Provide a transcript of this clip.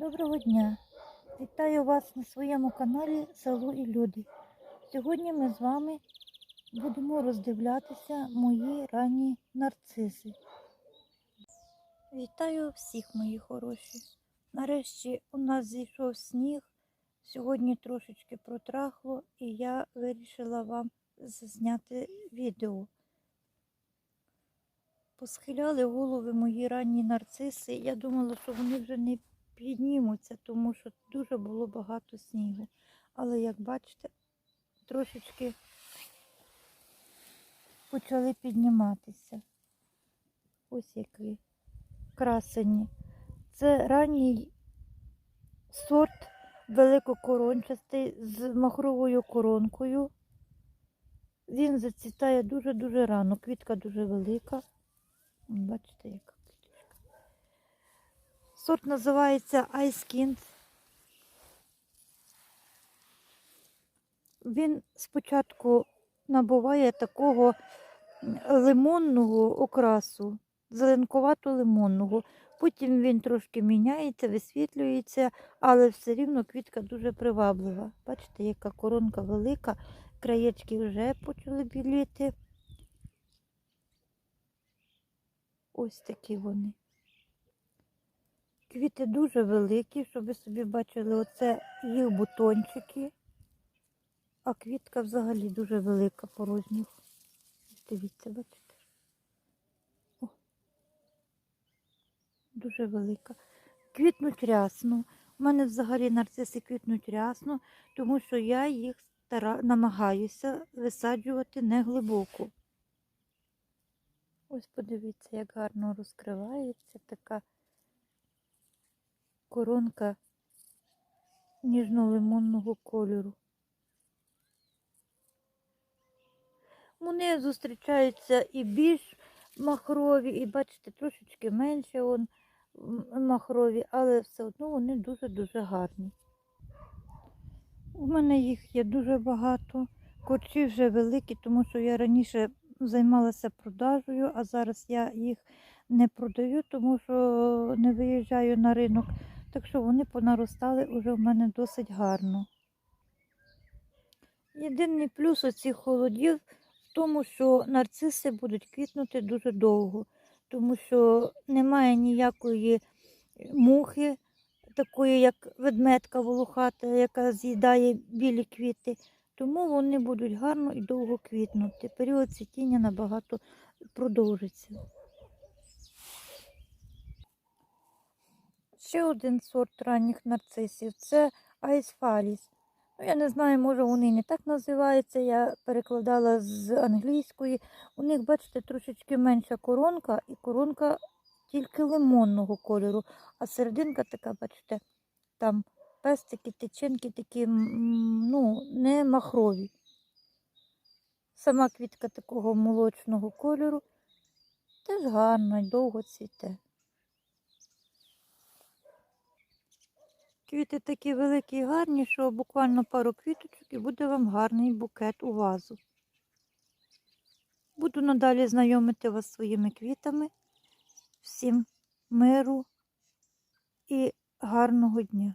Доброго дня! Вітаю вас на своєму каналі Село і Люди. Сьогодні ми з вами будемо роздивлятися мої ранні нарциси. Вітаю всіх, мої хороші. Нарешті у нас зійшов сніг. Сьогодні трошечки протрахло, і я вирішила вам зняти відео. Посхиляли голови мої ранні нарциси. Я думала, що вони вже не піднімуться, тому що дуже було багато снігу. Але, як бачите, трошечки почали підніматися. Ось які красені. Це ранній сорт великокорончастий з махровою коронкою. Він зацвітає дуже-дуже рано. Квітка дуже велика. Бачите, квіточка. Сорт називається Kind. Він спочатку набуває такого лимонного окрасу, зеленкувато-лимонного. Потім він трошки міняється, висвітлюється, але все рівно квітка дуже приваблива. Бачите, яка коронка велика, краєчки вже почали біліти. Ось такі вони. Квіти дуже великі, щоб ви собі бачили, оце їх бутончики, а квітка взагалі дуже велика по розміру. Дивіться, бачите? О, дуже велика. Квітнуть рясно. У мене взагалі нарциси квітнуть рясно, тому що я їх стара... намагаюся висаджувати не глибоко. Ось подивіться, як гарно розкривається така коронка ніжно-лимонного кольору. Вони зустрічаються і більш махрові, і бачите, трошечки менше он, махрові, але все одно вони дуже-дуже гарні. У мене їх є дуже багато. Корчі вже великі, тому що я раніше займалася продажею, а зараз я їх не продаю, тому що не виїжджаю на ринок. Так що вони понаростали вже в мене досить гарно. Єдиний плюс оцих холодів в тому, що нарциси будуть квітнути дуже довго, тому що немає ніякої мухи, такої, як ведмедка волохата, яка з'їдає білі квіти. Тому вони будуть гарно і довго квітнути. Період цвітіння набагато продовжиться. Ще один сорт ранніх нарцисів це айсфаліс. Ну, я не знаю, може вони не так називаються. Я перекладала з англійської. У них, бачите, трошечки менша коронка, і коронка тільки лимонного кольору, а серединка така, бачите, там пестики, тичинки такі, ну, не махрові. Сама квітка такого молочного кольору теж гарна і довго цвіте. Квіти такі великі і гарні, що буквально пару квіточок і буде вам гарний букет у вазу. Буду надалі знайомити вас своїми квітами. Всім миру і гарного дня!